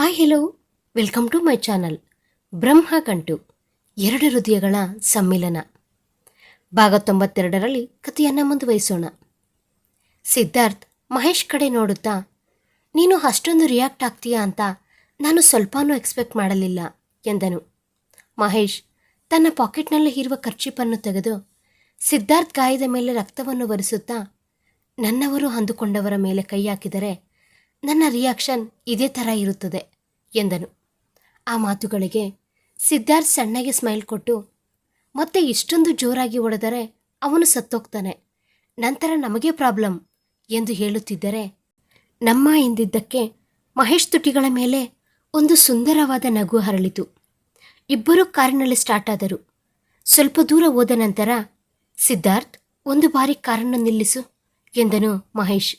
Hi hello welcome to my channel Brahma Gantu ಎರಡು ಹೃದಯಗಳ ಸಮ್ಮಿಲನ. ಭಾಗ ತೊಂಬತ್ತೆರಡರಲ್ಲಿ ಕಥೆಯನ್ನು ಮುಂದುವರಿಸೋಣ. ಸಿದ್ಧಾರ್ಥ್, ಮಹೇಶ್ ಕಡೆ ನೋಡುತ್ತಾ, ನೀನು ಅಷ್ಟೊಂದು ರಿಯಾಕ್ಟ್ ಆಗ್ತೀಯಾ ಅಂತ ನಾನು ಸ್ವಲ್ಪನೂ ಎಕ್ಸ್ಪೆಕ್ಟ್ ಮಾಡಲಿಲ್ಲ ಎಂದನು. ಮಹೇಶ್ ತನ್ನ ಪಾಕೆಟ್ನಲ್ಲಿ ಇರುವ ಖರ್ಚಿಪನ್ನು ತೆಗೆದು ಸಿದ್ಧಾರ್ಥ್ ಗಾಯದ ಮೇಲೆ ರಕ್ತವನ್ನು ಒರೆಸುತ್ತಾ ನನ್ನವರು ಅಂದುಕೊಂಡವರ ಮೇಲೆ ಕೈ ಹಾಕಿದರೆ ನನ್ನ ರಿಯಾಕ್ಷನ್ ಇದೇ ಥರ ಇರುತ್ತದೆ, ಎಂದನು. ಆ ಮಾತುಗಳಿಗೆ ಸಿದ್ಧಾರ್ಥ್ ಸಣ್ಣಗೆ ಸ್ಮೈಲ್ ಕೊಟ್ಟು, ಮತ್ತೆ ಇಷ್ಟೊಂದು ಜೋರಾಗಿ ಹೊಡೆದರೆ ಅವನು ಸತ್ತೋಗ್ತಾನೆ. ನಂತರ ನಮಗೆ ಪ್ರಾಬ್ಲಮ್ ಎಂದು ಹೇಳುತ್ತಿದ್ದರೆ, ನಮ್ಮ ಎಂದಿದ್ದಕ್ಕೆ ಮಹೇಶ್ ತುಟಿಗಳ ಮೇಲೆ ಒಂದು ಸುಂದರವಾದ ನಗು ಹರಳಿತು. ಇಬ್ಬರೂ ಕಾರಿನಲ್ಲಿ ಸ್ಟಾರ್ಟ್ ಆದರು. ಸ್ವಲ್ಪ ದೂರ ಹೋದ ನಂತರ, ಸಿದ್ಧಾರ್ಥ್, ಒಂದು ಬಾರಿ ಕಾರನ್ನು ನಿಲ್ಲಿಸು, ಎಂದನು ಮಹೇಶ್.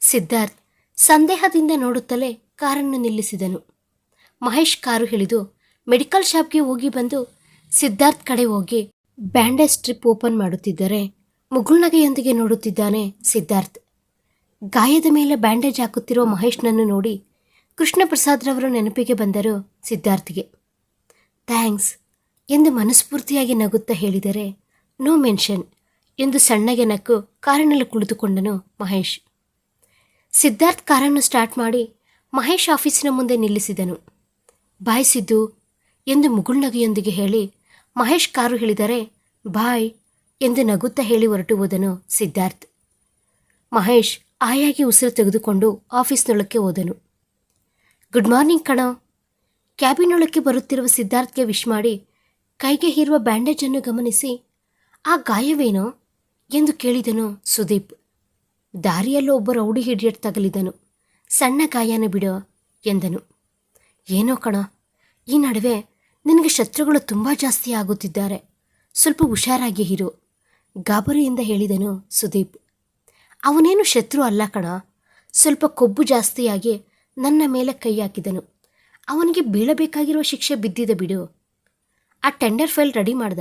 ಸಿದ್ಧಾರ್ಥ್ ಸಂದೇಹದಿಂದ ನೋಡುತ್ತಲೇ ಕಾರನ್ನು ನಿಲ್ಲಿಸಿದನು. ಮಹೇಶ್ ಕಾರು ಹಿಡಿದು ಮೆಡಿಕಲ್ ಶಾಪ್ಗೆ ಹೋಗಿ ಬಂದು ಸಿದ್ಧಾರ್ಥ್ ಕಡೆ ಹೋಗಿ ಬ್ಯಾಂಡೇಜ್ ಸ್ಟ್ರಿಪ್ ಓಪನ್ ಮಾಡುತ್ತಿದ್ದರೆ ಮುಗುಳ್ನಗೆಯೊಂದಿಗೆ ನೋಡುತ್ತಿದ್ದಾನೆ ಸಿದ್ಧಾರ್ಥ್. ಗಾಯದ ಮೇಲೆ ಬ್ಯಾಂಡೇಜ್ ಹಾಕುತ್ತಿರುವ ಮಹೇಶ್ನನ್ನು ನೋಡಿ ಕೃಷ್ಣ ಪ್ರಸಾದ್ರವರು ನೆನಪಿಗೆ ಬಂದರು ಸಿದ್ಧಾರ್ಥ್ಗೆ. ಥ್ಯಾಂಕ್ಸ್ ಎಂದು ಮನಸ್ಫೂರ್ತಿಯಾಗಿ ನಗುತ್ತಾ ಹೇಳಿದರೆ, ನೋ ಮೆನ್ಷನ್ ಎಂದು ಸಣ್ಣಗೆ ನಕ್ಕು ಕಾರಿನಲ್ಲಿ ಕುಳಿತುಕೊಂಡನು ಮಹೇಶ್. ಸಿದ್ಧಾರ್ಥ್ ಕಾರನ್ನು ಸ್ಟಾರ್ಟ್ ಮಾಡಿ ಮಹೇಶ್ ಆಫೀಸಿನ ಮುಂದೆ ನಿಲ್ಲಿಸಿದನು. ಬಾಯ್ ಸಿದ್ದು, ಎಂದು ಮುಗುಳ್ನಗೆಯೊಂದಿಗೆ ಹೇಳಿ ಮಹೇಶ್ ಕಾರು ಹೇಳಿದರೆ, ಬಾಯ್, ಎಂದು ನಗುತ್ತಾ ಹೇಳಿ ಹೊರಟು ಹೋದನು ಸಿದ್ಧಾರ್ಥ್. ಮಹೇಶ್ ಆಯಾಗಿ ಉಸಿರು ತೆಗೆದುಕೊಂಡು ಆಫೀಸ್ನೊಳಕ್ಕೆ ಹೋದನು. ಗುಡ್ ಮಾರ್ನಿಂಗ್ ಕಣ. ಕ್ಯಾಬಿನೊಳಕ್ಕೆ ಬರುತ್ತಿರುವ ಸಿದ್ಧಾರ್ಥ್ಗೆ ವಿಶ್ ಮಾಡಿ ಕೈಗೆ ಹೀರುವ ಬ್ಯಾಂಡೇಜನ್ನು ಗಮನಿಸಿ, ಆ ಗಾಯವೇನೋ? ಎಂದು ಕೇಳಿದನು ಸುದೀಪ್. ದಾರಿಯಲ್ಲೂ ಒಬ್ಬ ರೌಡಿ ಹಿಡಿಯಟ್ ತಗಲಿದನು. ಸಣ್ಣ ಗಾಯನ ಬಿಡೋ ಎಂದನು. ಏನೋ ಕಣ, ಈ ನಡುವೆ ನಿನಗೆ ಶತ್ರುಗಳು ತುಂಬ ಜಾಸ್ತಿ ಆಗುತ್ತಿದ್ದಾರೆ. ಸ್ವಲ್ಪ ಹುಷಾರಾಗಿ ಇರು, ಗಾಬರಿಯಿಂದ ಹೇಳಿದನು ಸುದೀಪ್. ಅವನೇನು ಶತ್ರು ಅಲ್ಲ ಕಣ, ಸ್ವಲ್ಪ ಕೊಬ್ಬು ಜಾಸ್ತಿಯಾಗಿ ನನ್ನ ಮೇಲೆ ಕೈ ಹಾಕಿದನು. ಅವನಿಗೆ ಬೀಳಬೇಕಾಗಿರುವ ಶಿಕ್ಷೆ ಬಿದ್ದಿದೆ ಬಿಡು. ಆ ಟೆಂಡರ್ ಫೈಲ್ ರೆಡಿ ಮಾಡ್ದ?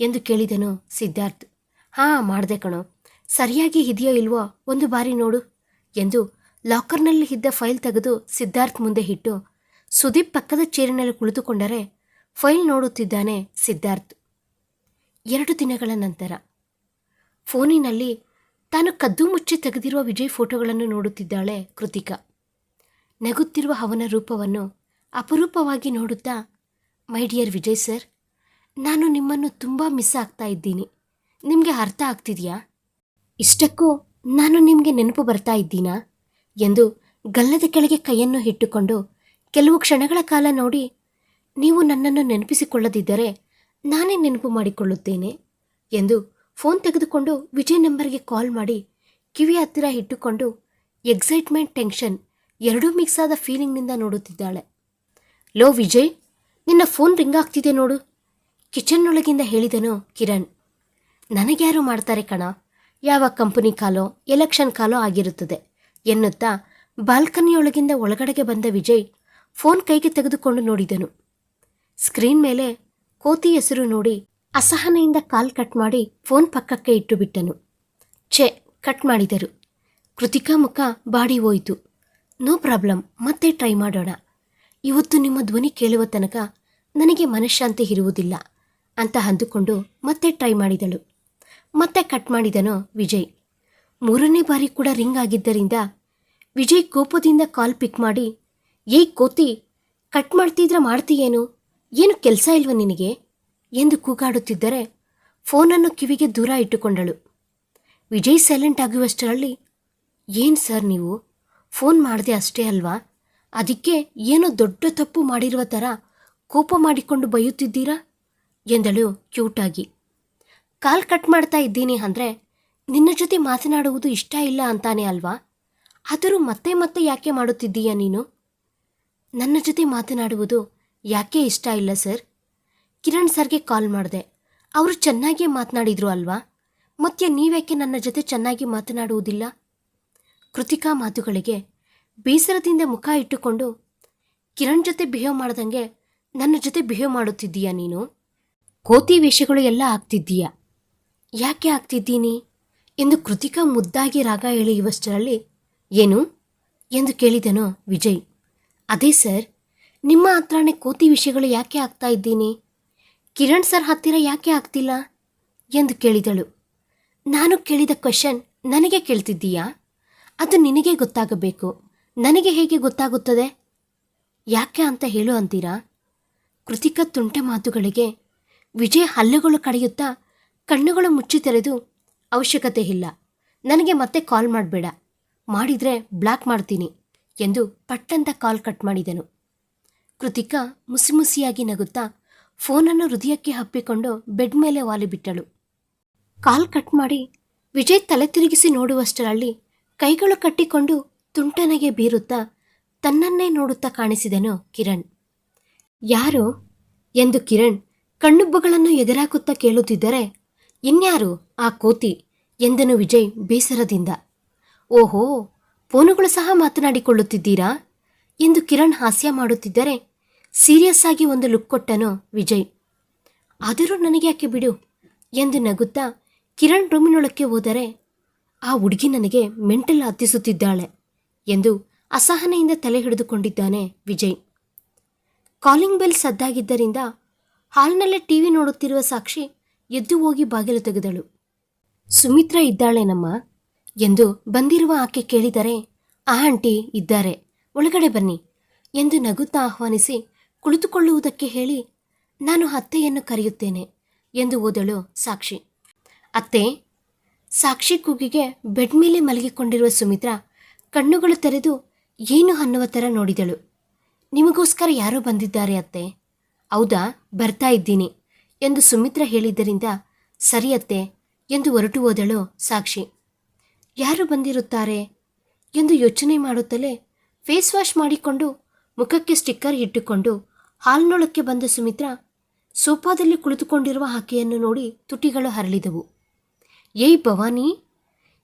ಎಂದು ಕೇಳಿದನು ಸಿದ್ಧಾರ್ಥ್. ಹಾಂ, ಮಾಡಿದೆ ಕಣೋ. ಸರಿಯಾಗಿ ಇದೆಯೋ ಇಲ್ವೋ ಒಂದು ಬಾರಿ ನೋಡು ಎಂದು ಲಾಕರ್ನಲ್ಲಿ ಇದ್ದ ಫೈಲ್ ತೆಗೆದು ಸಿದ್ಧಾರ್ಥ್ ಮುಂದೆ ಇಟ್ಟು ಸುದೀಪ್ ಪಕ್ಕದ ಚೇರಿನಲ್ಲಿ ಕುಳಿತುಕೊಂಡರೆ ಫೈಲ್ ನೋಡುತ್ತಿದ್ದಾನೆ ಸಿದ್ಧಾರ್ಥ್. ಎರಡು ದಿನಗಳ ನಂತರ ಫೋನಿನಲ್ಲಿ ತಾನು ಕದ್ದು ಮುಚ್ಚಿ ತೆಗೆದಿರುವ ವಿಜಯ್ ಫೋಟೋಗಳನ್ನು ನೋಡುತ್ತಿದ್ದಾಳೆ ಕೃತಿಕಾ. ನಗುತ್ತಿರುವ ಅವನ ರೂಪವನ್ನು ಅಪರೂಪವಾಗಿ ನೋಡುತ್ತಾ, ಮೈ ಡಿಯರ್ ವಿಜಯ್ ಸರ್, ನಾನು ನಿಮ್ಮನ್ನು ತುಂಬ ಮಿಸ್ ಆಗ್ತಾ ಇದ್ದೀನಿ. ನಿಮಗೆ ಅರ್ಥ ಆಗ್ತಿದೆಯಾ? ಇಷ್ಟಕ್ಕೂ ನಾನು ನಿಮಗೆ ನೆನಪು ಬರ್ತಾ ಇದ್ದೀನಾ? ಎಂದು ಗಲ್ಲದ ಕೆಳಗೆ ಕೈಯನ್ನು ಇಟ್ಟುಕೊಂಡು ಕೆಲವು ಕ್ಷಣಗಳ ಕಾಲ ನೋಡಿ ನೀವು ನನ್ನನ್ನು ನೆನಪಿಸಿಕೊಳ್ಳದಿದ್ದರೆ ನಾನೇ ನೆನಪು ಮಾಡಿಕೊಳ್ಳುತ್ತೇನೆ ಎಂದು ಫೋನ್ ತೆಗೆದುಕೊಂಡು ವಿಜಯ್ ನಂಬರ್ಗೆ ಕಾಲ್ ಮಾಡಿ ಕಿವಿ ಹತ್ತಿರ ಇಟ್ಟುಕೊಂಡು ಎಕ್ಸೈಟ್ಮೆಂಟ್, ಟೆನ್ಷನ್ ಎರಡೂ ಮಿಕ್ಸ್ ಆದ ಫೀಲಿಂಗ್ನಿಂದ ನೋಡುತ್ತಿದ್ದಾಳೆ. ಲೋ ವಿಜಯ್, ನಿನ್ನ ಫೋನ್ ರಿಂಗ್ ಆಗ್ತಿದೆ ನೋಡು. ಕಿಚನ್ನೊಳಗಿಂದ ಹೇಳಿದನು ಕಿರಣ್. ನನಗ್ಯಾರು ಮಾಡ್ತಾರೆ ಕಣ? ಯಾವ ಕಂಪನಿ ಕಾಲೋ, ಎಲೆಕ್ಷನ್ ಕಾಲೋ ಆಗಿರುತ್ತದೆ. ಎನ್ನುತ್ತಾ ಬಾಲ್ಕನಿಯೊಳಗಿಂದ ಒಳಗಡೆಗೆ ಬಂದ ವಿಜಯ್ ಫೋನ್ ಕೈಗೆ ತೆಗೆದುಕೊಂಡು ನೋಡಿದನು. ಸ್ಕ್ರೀನ್ ಮೇಲೆ ಕೋತಿ ಹೆಸರು ನೋಡಿ ಅಸಹನೆಯಿಂದ ಕಾಲ್ ಕಟ್ ಮಾಡಿ ಫೋನ್ ಪಕ್ಕಕ್ಕೆ ಇಟ್ಟು ಬಿಟ್ಟನು ಛೆ, ಕಟ್ ಮಾಡಿದರು. ಕೃತಿಕಾ ಮುಖ ಬಾಡಿ ಹೋಯಿತು. ನೋ ಪ್ರಾಬ್ಲಮ್, ಮತ್ತೆ ಟ್ರೈ ಮಾಡೋಣ. ಇವತ್ತು ನಿಮ್ಮ ಧ್ವನಿ ಕೇಳುವ ತನಕ ನನಗೆ ಮನಃಶಾಂತಿ ಇರುವುದಿಲ್ಲ ಅಂತ ಅಂದುಕೊಂಡು ಮತ್ತೆ ಟ್ರೈ ಮಾಡಿದಳು. ಮತ್ತೆ ಕಟ್ ಮಾಡಿದನು ವಿಜಯ್. ಮೂರನೇ ಬಾರಿ ಕೂಡ ರಿಂಗ್ ಆಗಿದ್ದರಿಂದ ವಿಜಯ್ ಕೋಪದಿಂದ ಕಾಲ್ ಪಿಕ್ ಮಾಡಿ, ಏಯ್ ಕೋತಿ, ಕಟ್ ಮಾಡ್ತಿದ್ರೆ ಮಾಡ್ತೀಯೇನು? ಏನು ಕೆಲಸ ಇಲ್ವ ನಿನಗೆ? ಎಂದು ಕೂಗಾಡುತ್ತಿದ್ದರೆ ಫೋನನ್ನು ಕಿವಿಗೆ ದೂರ ಇಟ್ಟುಕೊಂಡಳು. ವಿಜಯ್ ಸೈಲೆಂಟ್ ಆಗುವಷ್ಟರಲ್ಲಿ, ಏನು ಸರ್ ನೀವು? ಫೋನ್ ಮಾಡಿದೆ ಅಷ್ಟೇ ಅಲ್ವಾ? ಅದಕ್ಕೆ ಏನೋ ದೊಡ್ಡ ತಪ್ಪು ಮಾಡಿರುವ ಥರ ಕೋಪ ಮಾಡಿಕೊಂಡು ಬೈಯುತ್ತಿದ್ದೀರಾ? ಎಂದಳು ಕ್ಯೂಟಾಗಿ ಕಾಲ್ ಕಟ್ ಮಾಡ್ತಾ ಇದ್ದೀನಿ ಅಂದರೆ ನಿನ್ನ ಜೊತೆ ಮಾತನಾಡುವುದು ಇಷ್ಟ ಇಲ್ಲ ಅಂತಾನೆ ಅಲ್ವಾ? ಆದರೂ ಮತ್ತೆ ಮತ್ತೆ ಯಾಕೆ ಮಾಡುತ್ತಿದ್ದೀಯಾ ನೀನು? ನನ್ನ ಜೊತೆ ಮಾತನಾಡುವುದು ಯಾಕೆ ಇಷ್ಟ ಇಲ್ಲ ಸರ್? ಕಿರಣ್ ಸರ್ಗೆ ಕಾಲ್ ಮಾಡಿದೆ. ಅವರು ಚೆನ್ನಾಗಿಯೇ ಮಾತನಾಡಿದ್ರು ಅಲ್ವಾ? ಮತ್ತೆ ನೀವ್ಯಾಕೆ ನನ್ನ ಜೊತೆ ಚೆನ್ನಾಗಿ ಮಾತನಾಡುವುದಿಲ್ಲ? ಕೃತಿಕಾ ಮಾತುಗಳಿಗೆ ಬೇಸರದಿಂದ ಮುಖ ಇಟ್ಟುಕೊಂಡು, ಕಿರಣ್ ಜೊತೆ ಬಿಹೇವ್ ಮಾಡ್ದಂಗೆ ನನ್ನ ಜೊತೆ ಬಿಹೇವ್ ಮಾಡುತ್ತಿದ್ದೀಯಾ ನೀನು? ಕೋತಿ ವೇಷಗಳು ಎಲ್ಲ ಆಗ್ತಿದ್ದೀಯಾ. ಯಾಕೆ ಆಗ್ತಿದ್ದೀನಿ? ಎಂದು ಕೃತಿಕಾ ಮುದ್ದಾಗಿ ರಾಗ ಎಳೆಯುವಷ್ಟರಲ್ಲಿ ಏನು? ಎಂದು ಕೇಳಿದನು ವಿಜಯ್. ಅದೇ ಸರ್, ನಿಮ್ಮ ಹತ್ರನೇ ಕೋತಿ ವಿಷಯಗಳು ಯಾಕೆ ಆಗ್ತಾ ಇದ್ದೀನಿ? ಕಿರಣ್ ಸರ್ ಹತ್ತಿರ ಯಾಕೆ ಆಗ್ತಿಲ್ಲ? ಎಂದು ಕೇಳಿದಳು. ನಾನು ಕೇಳಿದ ಕ್ವೆಶನ್ ನನಗೆ ಕೇಳ್ತಿದ್ದೀಯಾ? ಅದು ನಿನಗೆ ಗೊತ್ತಾಗಬೇಕು. ನನಗೆ ಹೇಗೆ ಗೊತ್ತಾಗುತ್ತದೆ? ಯಾಕೆ ಅಂತ ಹೇಳು ಅಂತೀರಾ? ಕೃತಿಕ ತುಂಟೆ ಮಾತುಗಳಿಗೆ ವಿಜಯ್ ಹಲ್ಲುಗಳು ಕಡಿಯುತ್ತಾ ಕಣ್ಣುಗಳು ಮುಚ್ಚಿ ತೆರೆದು ಅವಶ್ಯಕತೆ ಇಲ್ಲ. ನನಗೆ ಮತ್ತೆ ಕಾಲ್ ಮಾಡಬೇಡ. ಮಾಡಿದರೆ ಬ್ಲಾಕ್ ಮಾಡ್ತೀನಿ ಎಂದು ಪಟ್ಟಂತ ಕಾಲ್ ಕಟ್ ಮಾಡಿದನು. ಕೃತಿಕಾ ಮುಸಿಮುಸಿಯಾಗಿ ನಗುತ್ತಾ ಫೋನನ್ನು ಹೃದಯಕ್ಕೆ ಹಪ್ಪಿಕೊಂಡು ಬೆಡ್ ಮೇಲೆ ವಾಲಿಬಿಟ್ಟಳು ಕಾಲ್ ಕಟ್ ಮಾಡಿ, ವಿಜಯ್ ತಲೆ ತಿರುಗಿಸಿ ನೋಡುವಷ್ಟರಲ್ಲಿ ಕೈಗಳು ಕಟ್ಟಿಕೊಂಡು ತುಂಟನಗೆ ಬೀರುತ್ತಾ ತನ್ನನ್ನೇ ನೋಡುತ್ತಾ ಕಾಣಿಸಿದನು ಕಿರಣ್. ಯಾರು? ಎಂದು ಕಿರಣ್ ಕಣ್ಣುಬ್ಬುಗಳನ್ನು ಎದುರಾಕುತ್ತಾ ಕೇಳುತ್ತಿದ್ದರೆ ಇನ್ಯಾರು ಆ ಕೋತಿ? ಎಂದನು ವಿಜಯ್ ಬೇಸರದಿಂದ. ಓಹೋ ಫೋನುಗಳು ಸಹ ಮಾತನಾಡಿಕೊಳ್ಳುತ್ತಿದ್ದೀರಾ? ಎಂದು ಕಿರಣ್ ಹಾಸ್ಯ ಮಾಡುತ್ತಿದ್ದರೆ ಸೀರಿಯಸ್ ಆಗಿ ಒಂದು ಲುಕ್ ಕೊಟ್ಟನು ವಿಜಯ್. ಆದರೂ ನನಗೆ ಯಾಕೆ ಬಿಡು? ಎಂದು ನಗುತ್ತಾ ಕಿರಣ್ ರೂಮಿನೊಳಕ್ಕೆ ಹೋದರೆ ಆ ಹುಡುಗಿ ನನಗೆ ಮೆಂಟಲ್ ಹತ್ತಿಸುತ್ತಿದ್ದಾಳೆ ಎಂದು ಅಸಹನೆಯಿಂದ ತಲೆ ಹಿಡಿದುಕೊಂಡಿದ್ದಾನೆ ವಿಜಯ್. ಕಾಲಿಂಗ್ ಬೆಲ್ ಸದ್ದಾಗಿದ್ದರಿಂದ ಹಾಲ್ನಲ್ಲೇ ಟಿವಿ ನೋಡುತ್ತಿರುವ ಸಾಕ್ಷಿ ಎದ್ದು ಹೋಗಿ ಬಾಗಿಲು ತೆಗೆದಳು. ಸುಮಿತ್ರಾ ಇದ್ದಾಳೇನಮ್ಮ ಎಂದು ಬಂದಿರುವ ಆಕೆ ಕೇಳಿದರೆ, ಆ ಆಂಟಿ ಇದ್ದಾರೆ, ಒಳಗಡೆ ಬನ್ನಿ ಎಂದು ನಗುತ್ತಾ ಆಹ್ವಾನಿಸಿ ಕುಳಿತುಕೊಳ್ಳುವುದಕ್ಕೆ ಹೇಳಿ, ನಾನು ಅತ್ತೆಯನ್ನು ಕರೆಯುತ್ತೇನೆ ಎಂದು ಓದಳು ಸಾಕ್ಷಿ. ಅತ್ತೆ, ಸಾಕ್ಷಿ ಕೂಗಿಗೆ ಬೆಡ್ ಮೇಲೆ ಮಲಗಿಕೊಂಡಿರುವ ಸುಮಿತ್ರ ಕಣ್ಣುಗಳು ತೆರೆದು ಏನು ಅನ್ನುವ ಥರ ನೋಡಿದಳು. ನಿಮಗೋಸ್ಕರ ಯಾರೋ ಬಂದಿದ್ದಾರೆ ಅತ್ತೆ. ಹೌದಾ? ಬರ್ತಾ ಇದ್ದೀನಿ. ಎಂದು ಸುಮಿತ್ರ ಹೇಳಿದ್ದರಿಂದ ಸರಿಯತ್ತೆ ಎಂದು ಹೊರಟು ಹೋದಳು ಸಾಕ್ಷಿ. ಯಾರು ಬಂದಿರುತ್ತಾರೆ? ಎಂದು ಯೋಚನೆ ಮಾಡುತ್ತಲೇ ಫೇಸ್ ವಾಶ್ ಮಾಡಿಕೊಂಡು ಮುಖಕ್ಕೆ ಸ್ಟಿಕ್ಕರ್ ಇಟ್ಟುಕೊಂಡು ಹಾಲ್ನೊಳಕ್ಕೆ ಬಂದ ಸುಮಿತ್ರ ಸೋಫಾದಲ್ಲಿ ಕುಳಿತುಕೊಂಡಿರುವ ಆಕೆಯನ್ನು ನೋಡಿ ತುಟಿಗಳು ಹರಳಿದವು. ಏಯ್ ಭವಾನಿ,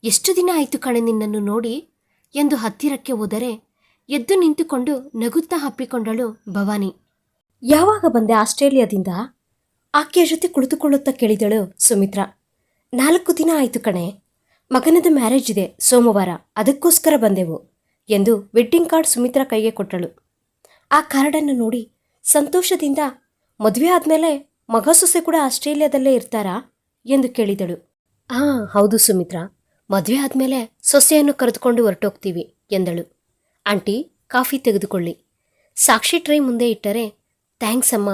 ಎಷ್ಟು ದಿನ ಆಯಿತು ಕಣೆ ನಿನ್ನನ್ನು ನೋಡಿ? ಎಂದು ಹತ್ತಿರಕ್ಕೆ ಹೋದರೆ ಎದ್ದು ನಿಂತುಕೊಂಡು ನಗುತ್ತಾ ಹಪ್ಪಿಕೊಂಡಳು ಭವಾನಿ. ಯಾವಾಗ ಬಂದೆ ಆಸ್ಟ್ರೇಲಿಯಾದಿಂದ? ಆಕೆಯ ಜೊತೆ ಕುಳಿತುಕೊಳ್ಳುತ್ತಾ ಕೇಳಿದಳು ಸುಮಿತ್ರಾ. ನಾಲ್ಕು ದಿನ ಆಯಿತು ಕಣೆ. ಮಗನದ ಮ್ಯಾರೇಜ್ ಇದೆ ಸೋಮವಾರ. ಅದಕ್ಕೋಸ್ಕರ ಬಂದೆವು ಎಂದು ವೆಡ್ಡಿಂಗ್ ಕಾರ್ಡ್ ಸುಮಿತ್ರಾ ಕೈಗೆ ಕೊಟ್ಟಳು. ಆ ಕಾರ್ಡನ್ನು ನೋಡಿ ಸಂತೋಷದಿಂದ, ಮದುವೆ ಆದಮೇಲೆ ಮಗ ಸೊಸೆ ಕೂಡ ಆಸ್ಟ್ರೇಲಿಯಾದಲ್ಲೇ ಇರ್ತಾರಾ ಎಂದು ಕೇಳಿದಳು. ಹಾಂ ಹೌದು ಸುಮಿತ್ರಾ. ಮದುವೆ ಆದಮೇಲೆ ಸೊಸೆಯನ್ನು ಕರೆದುಕೊಂಡು ಹೊರಟೋಗ್ತೀವಿ ಎಂದಳು. ಆಂಟಿ, ಕಾಫಿ ತೆಗೆದುಕೊಳ್ಳಿ. ಸಾಕ್ಷಿ ಟ್ರೈ ಮುಂದೆ ಇಟ್ಟರೆ, ಥ್ಯಾಂಕ್ಸ್ ಅಮ್ಮ.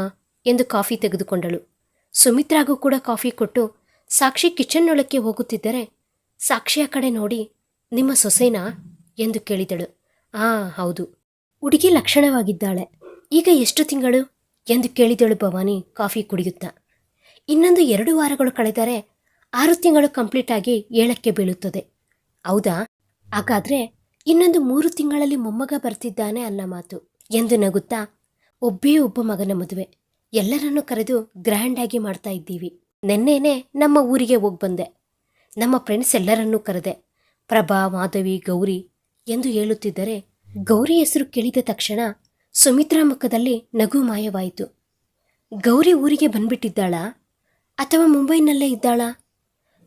ಎಂದು ಕಾಫಿ ತೆಗೆದುಕೊಂಡಳು. ಸುಮಿತ್ರಾಗೂ ಕೂಡ ಕಾಫಿ ಕೊಟ್ಟು, ಸಾಕ್ಷಿ ಕಿಚನ್ನೊಳಕ್ಕೆ ಹೋಗುತ್ತಿದ್ದರೆ ಸಾಕ್ಷಿಯ ಕಡೆ ನೋಡಿ ನಿಮ್ಮ ಸೊಸೆನಾ? ಎಂದು ಕೇಳಿದಳು. ಆ, ಹೌದು. ಹುಡುಗಿ ಲಕ್ಷಣವಾಗಿದ್ದಾಳೆ. ಈಗ ಎಷ್ಟು ತಿಂಗಳು? ಎಂದು ಕೇಳಿದಳು ಭವಾನಿ ಕಾಫಿ ಕುಡಿಯುತ್ತಾ. ಇನ್ನೊಂದು ಎರಡು ವಾರಗಳು ಕಳೆದರೆ ಆರು ತಿಂಗಳು ಕಂಪ್ಲೀಟ್ ಆಗಿ ಏಳಕ್ಕೆ ಬೀಳುತ್ತದೆ. ಹೌದಾ? ಹಾಗಾದ್ರೆ ಇನ್ನೊಂದು ಮೂರು ತಿಂಗಳಲ್ಲಿ ಮೊಮ್ಮಗ ಬರ್ತಿದ್ದಾನೆ ಅನ್ನ ಮಾತು. ಎಂದು ನಗುತ್ತಾ, ಒಬ್ಬೇ ಒಬ್ಬ ಮಗನ ಮದುವೆ. ಎಲ್ಲರನ್ನೂ ಕರೆದು ಗ್ರ್ಯಾಂಡ್ ಆಗಿ ಮಾಡ್ತಾ ಇದ್ದೀವಿ. ನೆನ್ನೆನೇ ನಮ್ಮ ಊರಿಗೆ ಹೋಗಿ ಬಂದೆ. ನಮ್ಮ ಫ್ರೆಂಡ್ಸ್ ಎಲ್ಲರನ್ನೂ ಕರೆದೆ. ಪ್ರಭಾ, ಮಾಧವಿ, ಗೌರಿ ಎಂದು ಹೇಳುತ್ತಿದ್ದರೆ ಗೌರಿ ಹೆಸರು ಕೇಳಿದ ತಕ್ಷಣ ಸುಮಿತ್ರಾ ಮುಖದಲ್ಲಿ ನಗು ಮಾಯವಾಯಿತು. ಗೌರಿ ಊರಿಗೆ ಬಂದ್ಬಿಟ್ಟಿದ್ದಾಳಾ? ಅಥವಾ ಮುಂಬೈನಲ್ಲೇ ಇದ್ದಾಳಾ?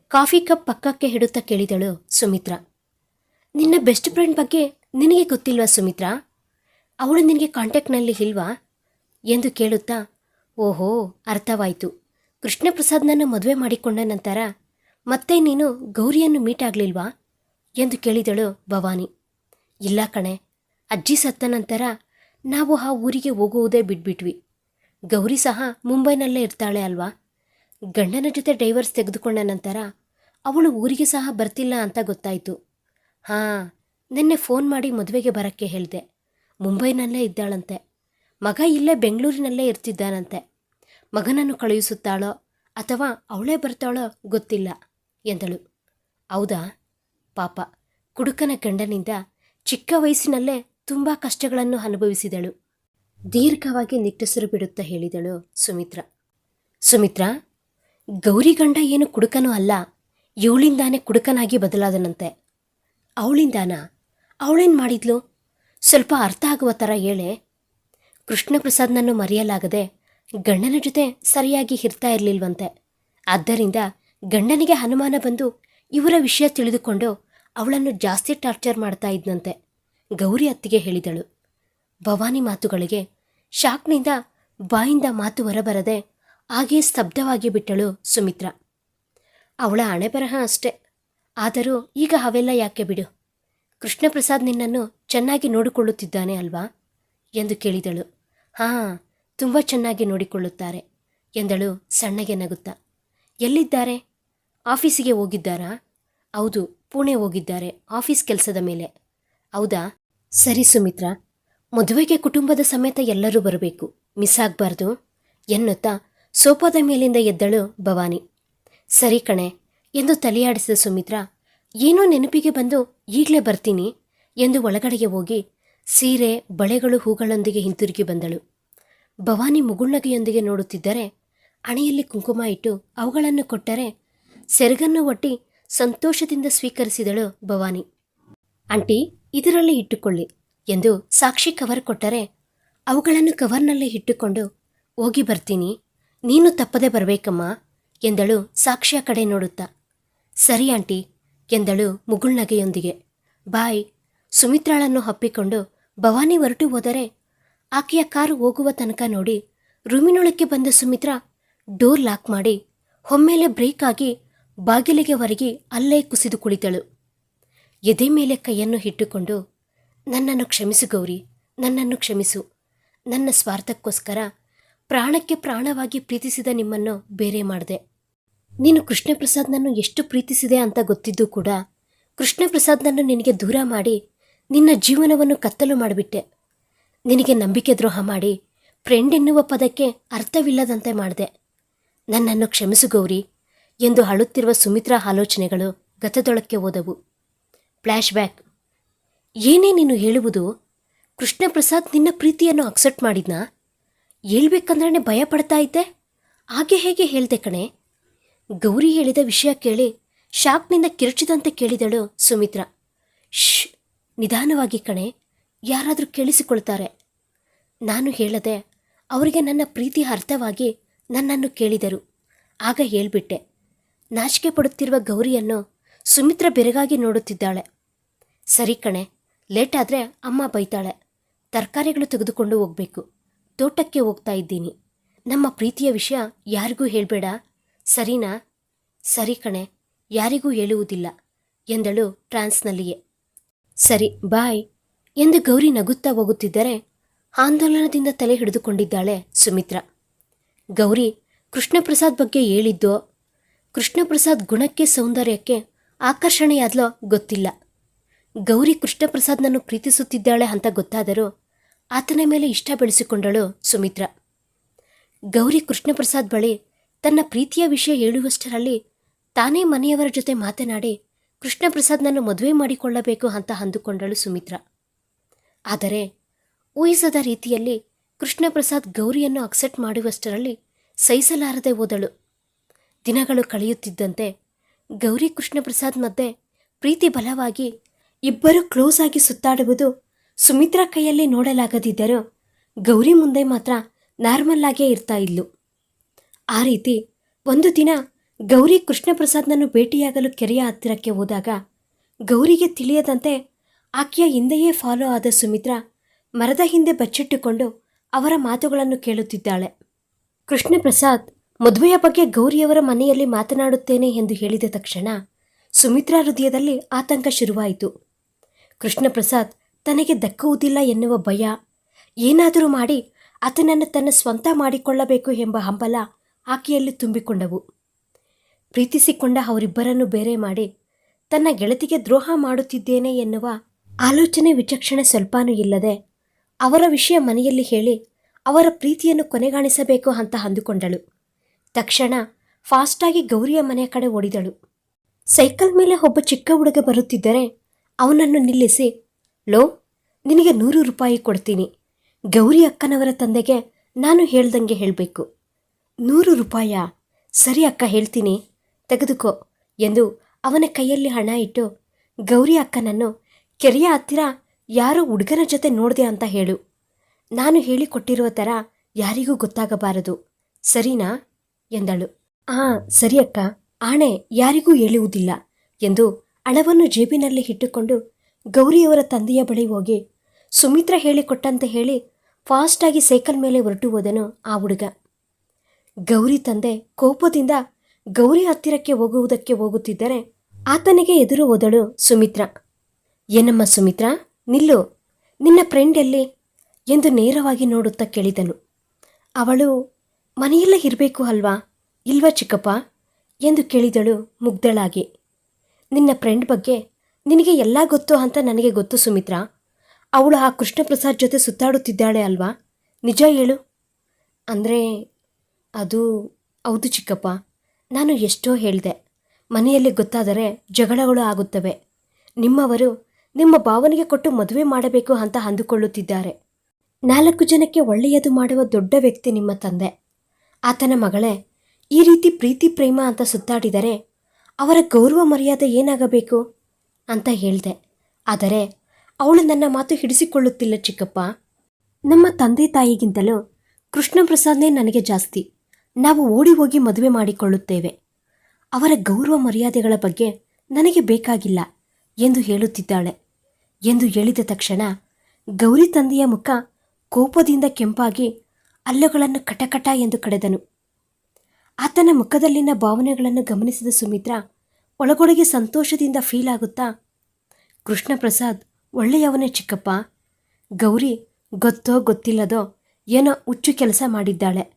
ಕಾಫಿ ಕಪ್ ಪಕ್ಕಕ್ಕೆ ಹಿಡುತ್ತಾ ಕೇಳಿದಳು ಸುಮಿತ್ರಾ. ನಿನ್ನ ಬೆಸ್ಟ್ ಫ್ರೆಂಡ್ ಬಗ್ಗೆ ನಿನಗೆ ಗೊತ್ತಿಲ್ವಾ ಸುಮಿತ್ರಾ? ಅವಳು ನಿನಗೆ ಕಾಂಟ್ಯಾಕ್ಟ್ನಲ್ಲಿ ಇಲ್ವಾ? ಎಂದು ಕೇಳುತ್ತಾ ಓಹೋ, ಅರ್ಥವಾಯಿತು. ಕೃಷ್ಣಪ್ರಸಾದ್ನನ್ನು ಮದುವೆ ಮಾಡಿಕೊಂಡ ನಂತರ ಮತ್ತೆ ನೀನು ಗೌರಿಯನ್ನು ಮೀಟ್ ಆಗಲಿಲ್ವಾ? ಎಂದು ಕೇಳಿದಳು ಭವಾನಿ. ಇಲ್ಲ ಕಣೆ, ಅಜ್ಜಿ ಸತ್ತ ನಂತರ ನಾವು ಆ ಊರಿಗೆ ಹೋಗುವುದೇ ಬಿಟ್ಬಿಟ್ವಿ. ಗೌರಿ ಸಹ ಮುಂಬೈನಲ್ಲೇ ಇರ್ತಾಳೆ ಅಲ್ವಾ? ಗಂಡನ ಜೊತೆ ಡೈವರ್ಸ್ ತೆಗೆದುಕೊಂಡ ನಂತರ ಅವಳು ಊರಿಗೆ ಸಹ ಬರ್ತಿಲ್ಲ ಅಂತ ಗೊತ್ತಾಯಿತು. ಹಾಂ, ನಿನ್ನೆ ಫೋನ್ ಮಾಡಿ ಮದುವೆಗೆ ಬರೋಕ್ಕೆ ಹೇಳಿದೆ. ಮುಂಬೈನಲ್ಲೇ ಇದ್ದಾಳಂತೆ. ಮಗ ಇಲ್ಲೇ ಬೆಂಗಳೂರಿನಲ್ಲೇ ಇರ್ತಿದ್ದಾನಂತೆ. ಮಗನನ್ನು ಕಳುಹಿಸುತ್ತಾಳೋ ಅಥವಾ ಅವಳೇ ಬರ್ತಾಳೋ ಗೊತ್ತಿಲ್ಲ ಎಂದಳು. ಹೌದಾ? ಪಾಪ. ಕುಡುಕನ ಗಂಡನಿಂದ ಚಿಕ್ಕ ವಯಸ್ಸಿನಲ್ಲೇ ತುಂಬ ಕಷ್ಟಗಳನ್ನು ಅನುಭವಿಸಿದಳು. ದೀರ್ಘವಾಗಿ ನಿಟ್ಟುಸಿರು ಬಿಡುತ್ತಾ ಹೇಳಿದಳು ಸುಮಿತ್ರ. ಸುಮಿತ್ರ, ಗೌರಿ ಗಂಡ ಏನು ಕುಡುಕನೂ ಅಲ್ಲ. ಇವಳಿಂದಾನೆ ಕುಡುಕನಾಗಿ ಬದಲಾದನಂತೆ. ಅವಳಿಂದಾನ? ಅವಳೇನು ಮಾಡಿದ್ಲು? ಸ್ವಲ್ಪ ಅರ್ಥ ಆಗುವ ಥರ ಹೇಳೆ. ಕೃಷ್ಣಪ್ರಸಾದ್ನನ್ನು ಮರೆಯಲಾಗದೆ ಗಂಡನ ಜೊತೆ ಸರಿಯಾಗಿ ಇರ್ತಾ ಇರಲಿಲ್ವಂತೆ. ಆದ್ದರಿಂದ ಗಂಡನಿಗೆ ಅನುಮಾನ ಬಂದು ಇವರ ವಿಷಯ ತಿಳಿದುಕೊಂಡು ಅವಳನ್ನು ಜಾಸ್ತಿ ಟಾರ್ಚರ್ ಮಾಡ್ತಾ ಇದ್ನಂತೆ. ಗೌರಿ ಅತ್ತಿಗೆ ಹೇಳಿದಳು, ಭವಾನಿ ಮಾತುಗಳಿಗೆ ಶಾಕ್ನಿಂದ ಬಾಯಿಂದ ಮಾತು ಹೊರಬರದೆ ಹಾಗೆ ಸ್ತಬ್ಧವಾಗಿ ಬಿಟ್ಟಳು ಸುಮಿತ್ರ. ಅವಳ ಹಣೆ ಬರಹ ಅಷ್ಟೆ, ಆದರೂ ಈಗ ಅವೆಲ್ಲ ಯಾಕೆ ಬಿಡು? ಕೃಷ್ಣಪ್ರಸಾದ್ ನಿನ್ನನ್ನು ಚೆನ್ನಾಗಿ ನೋಡಿಕೊಳ್ಳುತ್ತಿದ್ದಾನೆ ಅಲ್ವಾ? ಎಂದು ಕೇಳಿದಳು. ಹಾಂ, ತುಂಬ ಚೆನ್ನಾಗಿ ನೋಡಿಕೊಳ್ಳುತ್ತಾರೆ ಎಂದಳು ಸಣ್ಣಗೆ ನಗುತ್ತಾ. ಎಲ್ಲಿದ್ದಾರೆ? ಆಫೀಸಿಗೆ ಹೋಗಿದ್ದಾರಾ? ಹೌದು, ಪುಣೆ ಹೋಗಿದ್ದಾರೆ, ಆಫೀಸ್ ಕೆಲಸದ ಮೇಲೆ. ಹೌದಾ? ಸರಿ ಸುಮಿತ್ರ, ಮದುವೆಗೆ ಕುಟುಂಬದ ಸಮೇತ ಎಲ್ಲರೂ ಬರಬೇಕು, ಮಿಸ್ ಆಗಬಾರ್ದು ಎನ್ನುತ್ತಾ ಸೋಫಾದ ಮೇಲಿಂದ ಎದ್ದಳು ಭವಾನಿ. ಸರಿ ಕಣೆ ಎಂದು ತಲೆಯಾಡಿಸಿದ ಸುಮಿತ್ರ, ಏನೋ ನೆನಪಿಗೆ ಬಂದು ಈಗಲೇ ಬರ್ತೀನಿ ಎಂದು ಒಳಗಡೆಗೆ ಹೋಗಿ ಸೀರೆ, ಬಳೆಗಳು ಹೂಗಳೊಂದಿಗೆ ಹಿಂತಿರುಗಿ ಬಂದಳು. ಭವಾನಿ ಮುಗುಳ್ನಗೆಯೊಂದಿಗೆ ನೋಡುತ್ತಿದ್ದರೆ ಹಣೆಯಲ್ಲಿ ಕುಂಕುಮ ಇಟ್ಟು ಅವುಗಳನ್ನು ಕೊಟ್ಟರೆ ಸೆರಗನ್ನು ಒಟ್ಟಿ ಸಂತೋಷದಿಂದ ಸ್ವೀಕರಿಸಿದಳು ಭವಾನಿ. ಆಂಟಿ, ಇದರಲ್ಲಿ ಇಟ್ಟುಕೊಳ್ಳಿ ಎಂದು ಸಾಕ್ಷಿ ಕವರ್ ಕೊಟ್ಟರೆ ಅವುಗಳನ್ನು ಕವರ್ನಲ್ಲಿ ಇಟ್ಟುಕೊಂಡು, ಹೋಗಿ ಬರ್ತೀನಿ, ನೀನು ತಪ್ಪದೆ ಬರಬೇಕಮ್ಮ ಎಂದಳು ಸಾಕ್ಷಿಯ ಕಡೆ ನೋಡುತ್ತಾ. ಸರಿ ಆಂಟಿ ಎಂದಳು ಮುಗುಳ್ನಗೆಯೊಂದಿಗೆ. ಬಾಯ್ ಸುಮಿತ್ರಾಳನ್ನು ಹಪ್ಪಿಕೊಂಡು ಭವಾನಿ ಹೊರಟು ಹೋದರೆ ಆಕೆಯ ಕಾರು ಹೋಗುವ ತನಕ ನೋಡಿ ರೂಮಿನೊಳಕ್ಕೆ ಬಂದ ಸುಮಿತ್ರ ಡೋರ್ ಲಾಕ್ ಮಾಡಿ ಒಮ್ಮೆಲೆ ಬ್ರೇಕ್ ಆಗಿ ಬಾಗಿಲಿಗೆ ಹೊರಗಿ ಅಲ್ಲೇ ಕುಸಿದು ಕುಳಿತಳು. ಎದೆ ಮೇಲೆ ಕೈಯನ್ನು ಇಟ್ಟುಕೊಂಡು, ನನ್ನನ್ನು ಕ್ಷಮಿಸು ಗೌರಿ, ನನ್ನನ್ನು ಕ್ಷಮಿಸು. ನನ್ನ ಸ್ವಾರ್ಥಕ್ಕೋಸ್ಕರ ಪ್ರಾಣಕ್ಕೆ ಪ್ರಾಣವಾಗಿ ಪ್ರೀತಿಸಿದ ನಿಮ್ಮನ್ನು ಬೇರೆ ಮಾಡಿದೆ. ನೀನು ಕೃಷ್ಣಪ್ರಸಾದ್ನನ್ನು ಎಷ್ಟು ಪ್ರೀತಿಸಿದೆ ಅಂತ ಗೊತ್ತಿದ್ದು ಕೂಡ ಕೃಷ್ಣಪ್ರಸಾದ್ನನ್ನು ನಿನಗೆ ದೂರ ಮಾಡಿ ನಿನ್ನ ಜೀವನವನ್ನು ಕತ್ತಲು ಮಾಡಿಬಿಟ್ಟೆ. ನಿನಗೆ ನಂಬಿಕೆ ದ್ರೋಹ ಮಾಡಿ ಫ್ರೆಂಡ್ ಎನ್ನುವ ಪದಕ್ಕೆ ಅರ್ಥವಿಲ್ಲದಂತೆ ಮಾಡಿದೆ. ನನ್ನನ್ನು ಕ್ಷಮಿಸು ಗೌರಿ ಎಂದು ಅಳುತ್ತಿರುವ ಸುಮಿತ್ರಾ ಆಲೋಚನೆಗಳು ಗತದೊಳಕ್ಕೆ ಹೋದವು. Flash back. ಏನೇ ನೀನು ಹೇಳುವುದು, ಕೃಷ್ಣಪ್ರಸಾದ್ ನಿನ್ನ ಪ್ರೀತಿಯನ್ನು ಅಕ್ಸೆಪ್ಟ್ ಮಾಡಿದ್ನಾ? ಹೇಳ್ಬೇಕಂದ್ರೆ ಭಯ ಪಡ್ತಾ ಇದ್ದೆ? ಹಾಗೆ ಹೇಗೆ ಹೇಳ್ದೆ ಕಣೆ? ಗೌರಿ ಹೇಳಿದ ವಿಷಯ ಕೇಳಿ ಶಾಕ್ನಿಂದ ಕಿರುಚಿದಂತೆ ಕೇಳಿದಳು ಸುಮಿತ್ರಾ. ಶ್ ನಿಧಾನವಾಗಿ ಕಣೆ, ಯಾರಾದರೂ ಕೇಳಿಸಿಕೊಳ್ತಾರೆ. ನಾನು ಹೇಳದೆ ಅವರಿಗೆ ನನ್ನ ಪ್ರೀತಿ ಅರ್ಥವಾಗಿ ನನ್ನನ್ನು ಕೇಳಿದರು. ಆಗ ಹೇಳ್ಬಿಟ್ಟೆ, ನಾಚಿಕೆ ಪಡುತ್ತಿರುವ ಗೌರಿಯನ್ನು ಸುಮಿತ್ರ ಬೆರಗಾಗಿ ನೋಡುತ್ತಿದ್ದಾಳೆ. ಸರಿ ಕಣೆ, ಲೇಟ್ ಆದರೆ ಅಮ್ಮ ಬೈತಾಳೆ. ತರಕಾರಿಗಳು ತೆಗೆದುಕೊಂಡು ಹೋಗಬೇಕು. ತೋಟಕ್ಕೆ ಹೋಗ್ತಾ ಇದ್ದೀನಿ. ನಮ್ಮ ಪ್ರೀತಿಯ ವಿಷಯ ಯಾರಿಗೂ ಹೇಳಬೇಡ. ಸರಿನಾ? ಸರಿ ಕಣೆ, ಯಾರಿಗೂ ಹೇಳುವುದಿಲ್ಲ ಎಂದಳು ಟ್ರಾನ್ಸ್ನಲ್ಲಿಯೇ ಸರಿ, ಬಾಯ್ ಎಂದು ಗೌರಿ ನಗುತ್ತಾ ಹೋಗುತ್ತಿದ್ದರೆ ಆಂದೋಲನದಿಂದ ತಲೆ ಹಿಡಿದುಕೊಂಡಿದ್ದಾಳೆ ಸುಮಿತ್ರಾ. ಗೌರಿ, ಕೃಷ್ಣಪ್ರಸಾದ್ ಬಗ್ಗೆ ಹೇಳಿದ್ದೋ? ಕೃಷ್ಣಪ್ರಸಾದ್ ಗುಣಕ್ಕೆ ಸೌಂದರ್ಯಕ್ಕೆ ಆಕರ್ಷಣೆಯಾದ್ಲೋ ಗೊತ್ತಿಲ್ಲ. ಗೌರಿ ಕೃಷ್ಣಪ್ರಸಾದ್ನನ್ನು ಪ್ರೀತಿಸುತ್ತಿದ್ದಾಳೆ ಅಂತ ಗೊತ್ತಾದರೂ ಆತನ ಮೇಲೆ ಇಷ್ಟ ಬೆಳೆಸಿಕೊಂಡಳು ಸುಮಿತ್ರಾ. ಗೌರಿ ಕೃಷ್ಣಪ್ರಸಾದ್ ಬಳಿ ತನ್ನ ಪ್ರೀತಿಯ ವಿಷಯ ಹೇಳುವಷ್ಟರಲ್ಲಿ ತಾನೇ ಮನೆಯವರ ಜೊತೆ ಮಾತನಾಡಿ ಕೃಷ್ಣಪ್ರಸಾದ್ನನ್ನು ಮದುವೆ ಮಾಡಿಕೊಳ್ಳಬೇಕು ಅಂತ ಅಂದುಕೊಂಡಳು ಸುಮಿತ್ರ. ಆದರೆ ಊಹಿಸದ ರೀತಿಯಲ್ಲಿ ಕೃಷ್ಣ ಪ್ರಸಾದ್ ಗೌರಿಯನ್ನು ಅಕ್ಸೆಪ್ಟ್ ಮಾಡುವಷ್ಟರಲ್ಲಿ ಸಹಿಸಲಾರದೆ ಹೋದಳು. ದಿನಗಳು ಕಳೆಯುತ್ತಿದ್ದಂತೆ ಗೌರಿ ಕೃಷ್ಣಪ್ರಸಾದ್ ಮಧ್ಯೆ ಪ್ರೀತಿ ಬಲವಾಗಿ ಇಬ್ಬರು ಕ್ಲೋಸ್ ಆಗಿ ಸುತ್ತಾಡುವುದು ಸುಮಿತ್ರಾ ಕೈಯಲ್ಲಿ ನೋಡಲಾಗದಿದ್ದರೂ ಗೌರಿ ಮುಂದೆ ಮಾತ್ರ ನಾರ್ಮಲ್ ಆಗೇ ಇರ್ತಾ ಇದ್ಲು. ಆ ರೀತಿ ಒಂದು ದಿನ ಗೌರಿ ಕೃಷ್ಣಪ್ರಸಾದ್ನನ್ನು ಭೇಟಿಯಾಗಲು ಕೆರೆಯ ಹತ್ತಿರಕ್ಕೆ ಹೋದಾಗ ಗೌರಿಗೆ ತಿಳಿಯದಂತೆ ಆಕೆಯ ಹಿಂದೆಯೇ ಫಾಲೋ ಆದ ಸುಮಿತ್ರ ಮರದ ಹಿಂದೆ ಬಚ್ಚಿಟ್ಟುಕೊಂಡು ಅವರ ಮಾತುಗಳನ್ನು ಕೇಳುತ್ತಿದ್ದಾಳೆ. ಕೃಷ್ಣಪ್ರಸಾದ್, ಮದುವೆಯ ಬಗ್ಗೆ ಗೌರಿಯವರ ಮನೆಯಲ್ಲಿ ಮಾತನಾಡುತ್ತೇನೆ ಎಂದು ಹೇಳಿದ ತಕ್ಷಣ ಸುಮಿತ್ರಾ ಹೃದಯದಲ್ಲಿ ಆತಂಕ ಶುರುವಾಯಿತು. ಕೃಷ್ಣಪ್ರಸಾದ್, ತನಗೆ ದಕ್ಕುವುದಿಲ್ಲ ಎನ್ನುವ ಭಯ, ಏನಾದರೂ ಮಾಡಿ ಆತನನ್ನು ತನ್ನ ಸ್ವಂತ ಮಾಡಿಕೊಳ್ಳಬೇಕು ಎಂಬ ಹಂಬಲ ಆಕೆಯಲ್ಲಿ ತುಂಬಿಕೊಂಡವು. ಪ್ರೀತಿಸಿಕೊಂಡ ಅವರಿಬ್ಬರನ್ನು ಬೇರೆ ಮಾಡಿ ತನ್ನ ಗೆಳತಿಗೆ ದ್ರೋಹ ಮಾಡುತ್ತಿದ್ದೇನೆ ಎನ್ನುವ ಆಲೋಚನೆ ವಿಚಕ್ಷಣೆ ಸ್ವಲ್ಪನೂ ಇಲ್ಲದೆ ಅವರ ವಿಷಯ ಮನೆಯಲ್ಲಿ ಹೇಳಿ ಅವರ ಪ್ರೀತಿಯನ್ನು ಕೊನೆಗಾಣಿಸಬೇಕು ಅಂತ ಅಂದುಕೊಂಡಳು. ತಕ್ಷಣ ಫಾಸ್ಟಾಗಿ ಗೌರಿಯ ಮನೆಯ ಕಡೆ ಓಡಿದಳು. ಸೈಕಲ್ ಮೇಲೆ ಒಬ್ಬ ಚಿಕ್ಕ ಹುಡುಗ ಬರುತ್ತಿದ್ದರೆ ಅವನನ್ನು ನಿಲ್ಲಿಸಿ, ಲೋ, ನಿನಗೆ ನೂರು ರೂಪಾಯಿ ಕೊಡ್ತೀನಿ. ಗೌರಿ ಅಕ್ಕನವರ ತಂದೆಗೆ ನಾನು ಹೇಳ್ದಂಗೆ ಹೇಳಬೇಕು. ನೂರು ರೂಪಾಯ? ಸರಿ ಅಕ್ಕ, ಹೇಳ್ತೀನಿ. ತೆಗೆದುಕೋ ಎಂದು ಅವನ ಕೈಯಲ್ಲಿ ಹಣ ಇಟ್ಟು, ಗೌರಿ ಅಕ್ಕನನ್ನು, ಕೆರೆಯ ಹತ್ತಿರ ಯಾರೋ ಹುಡುಗನ ಜೊತೆ ನೋಡಿದೆ ಅಂತ ಹೇಳು. ನಾನು ಹೇಳಿಕೊಟ್ಟಿರುವ ಥರ ಯಾರಿಗೂ ಗೊತ್ತಾಗಬಾರದು. ಸರಿನಾ? ಎಂದಳು. ಆ, ಸರಿ ಅಕ್ಕ. ಆಣೆ ಯಾರಿಗೂ ಹೇಳುವುದಿಲ್ಲ ಎಂದು ಹಣವನ್ನು ಜೇಬಿನಲ್ಲಿ ಇಟ್ಟುಕೊಂಡು ಗೌರಿಯವರ ತಂದೆಯ ಬಳಿ ಹೋಗಿ, ಸುಮಿತ್ರ ಹೇಳಿಕೊಟ್ಟಂತೆ ಹೇಳಿ ಫಾಸ್ಟಾಗಿ ಸೈಕಲ್ ಮೇಲೆ ಹೊರಟು ಹೋದನು ಆ ಹುಡುಗ. ಗೌರಿ ತಂದೆ ಕೋಪದಿಂದ ಗೌರಿ ಹತ್ತಿರಕ್ಕೆ ಹೋಗುವುದಕ್ಕೆ ಹೋಗುತ್ತಿದ್ದರೆ ಆತನಿಗೆ ಎದುರು ಹೋದಳು ಸುಮಿತ್ರ. ಏನಮ್ಮ ಸುಮಿತ್ರ, ನಿಲ್ಲು. ನಿನ್ನ ಫ್ರೆಂಡ್ ಎಲ್ಲಿ? ಎಂದು ನೇರವಾಗಿ ನೋಡುತ್ತಾ ಕೇಳಿದನು. ಅವಳು, ಮನೆಯೆಲ್ಲ ಇರಬೇಕು ಅಲ್ವಾ? ಇಲ್ವಾ ಚಿಕ್ಕಪ್ಪ? ಎಂದು ಕೇಳಿದಳು ಮುಗ್ಧಳಾಗಿ. ನಿನ್ನ ಫ್ರೆಂಡ್ ಬಗ್ಗೆ ನಿನಗೆ ಎಲ್ಲ ಗೊತ್ತು ಅಂತ ನನಗೆ ಗೊತ್ತು ಸುಮಿತ್ರ. ಅವಳು ಆ ಕೃಷ್ಣಪ್ರಸಾದ್ ಜೊತೆ ಸುತ್ತಾಡುತ್ತಿದ್ದಾಳೆ ಅಲ್ವಾ? ನಿಜ ಹೇಳು. ಅಂದರೆ ಅದು ಹೌದು ಚಿಕ್ಕಪ್ಪ. ನಾನು ಎಷ್ಟೋ ಹೇಳಿದೆ. ಮನೆಯಲ್ಲಿ ಗೊತ್ತಾದರೆ ಜಗಳಗಳು ಆಗುತ್ತವೆ. ನಿಮ್ಮವರು ನಿಮ್ಮ ಭಾವನೆಗೆ ಕೊಟ್ಟು ಮದುವೆ ಮಾಡಬೇಕು ಅಂತ ಅಂದುಕೊಳ್ಳುತ್ತಿದ್ದಾರೆ. ನಾಲ್ಕು ಜನಕ್ಕೆ ಒಳ್ಳೆಯದು ಮಾಡುವ ದೊಡ್ಡ ವ್ಯಕ್ತಿ ನಿಮ್ಮ ತಂದೆ. ಆತನ ಮಗಳೇ, ಈ ರೀತಿ ಪ್ರೀತಿ, ಪ್ರೇಮ ಅಂತ ಸುತ್ತಾಡಿದರೆ ಅವರ ಗೌರವ, ಮರ್ಯಾದೆ ಏನಾಗಬೇಕು? ಅಂತ ಹೇಳಿದೆ. ಆದರೆ ಅವಳು ನನ್ನ ಮಾತು ಹಿಡಿಸಿಕೊಳ್ಳುತ್ತಿಲ್ಲ ಚಿಕ್ಕಪ್ಪ. ನಮ್ಮ ತಂದೆ ತಾಯಿಗಿಂತಲೂ ಕೃಷ್ಣ ಪ್ರಸಾದ್ನೇ ನನಗೆ ಜಾಸ್ತಿ. ನಾವು ಓಡಿ ಹೋಗಿ ಮದುವೆ ಮಾಡಿಕೊಳ್ಳುತ್ತೇವೆ. ಅವರ ಗೌರವ ಮರ್ಯಾದೆಗಳ ಬಗ್ಗೆ ನನಗೆ ಬೇಕಾಗಿಲ್ಲ ಎಂದು ಹೇಳುತ್ತಿದ್ದಾಳೆ. ಎಂದು ಹೇಳಿದ ತಕ್ಷಣ ಗೌರಿ ತಂದೆಯ ಮುಖ ಕೋಪದಿಂದ ಕೆಂಪಾಗಿ ಅಲ್ಲುಗಳನ್ನು ಕಟಕಟ ಎಂದು ಕಡೆದನು. ಆತನ ಮುಖದಲ್ಲಿನ ಭಾವನೆಗಳನ್ನು ಗಮನಿಸಿದ ಸುಮಿತ್ರ ಒಳಗೊಳಗೆ ಸಂತೋಷದಿಂದ ಫೀಲ್ ಆಗುತ್ತಾ ಕೃಷ್ಣ ಪ್ರಸಾದ್ ಒಳ್ಳೆಯವನೇ ಚಿಕ್ಕಪ್ಪ, ಗೌರಿ ಗೊತ್ತೋ ಗೊತ್ತಿಲ್ಲದೋ ಏನೋ ಹುಚ್ಚು ಕೆಲಸ ಮಾಡಿದ್ದಾಳೆ.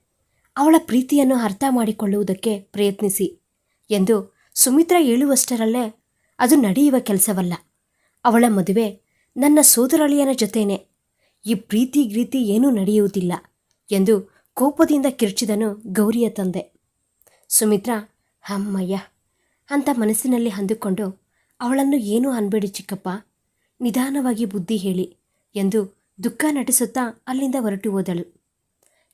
ಅವಳ ಪ್ರೀತಿಯನ್ನು ಅರ್ಥ ಮಾಡಿಕೊಳ್ಳುವುದಕ್ಕೆ ಪ್ರಯತ್ನಿಸಿ ಎಂದು ಸುಮಿತ್ರ ಹೇಳುವಷ್ಟರಲ್ಲೇ ಅದು ನಡೆಯುವ ಕೆಲಸವಲ್ಲ. ಅವಳ ಮದುವೆ ನನ್ನ ಸೋದರಳಿಯನ ಜೊತೆನೆ. ಈ ಪ್ರೀತಿ ಗ್ರೀತಿ ಏನೂ ನಡೆಯುವುದಿಲ್ಲ ಎಂದು ಕೋಪದಿಂದ ಕಿರ್ಚಿದನು ಗೌರಿಯ ತಂದೆ. ಸುಮಿತ್ರ ಅಮ್ಮಯ್ಯ ಅಂತ ಮನಸ್ಸಿನಲ್ಲಿ ಅಂದುಕೊಂಡು, ಅವಳನ್ನು ಏನೂ ಅನ್ಬೇಡಿ ಚಿಕ್ಕಪ್ಪ, ನಿಧಾನವಾಗಿ ಬುದ್ಧಿ ಹೇಳಿ ಎಂದು ದುಃಖ ನಟಿಸುತ್ತಾ ಅಲ್ಲಿಂದ ಹೊರಟು ಹೋದಳು.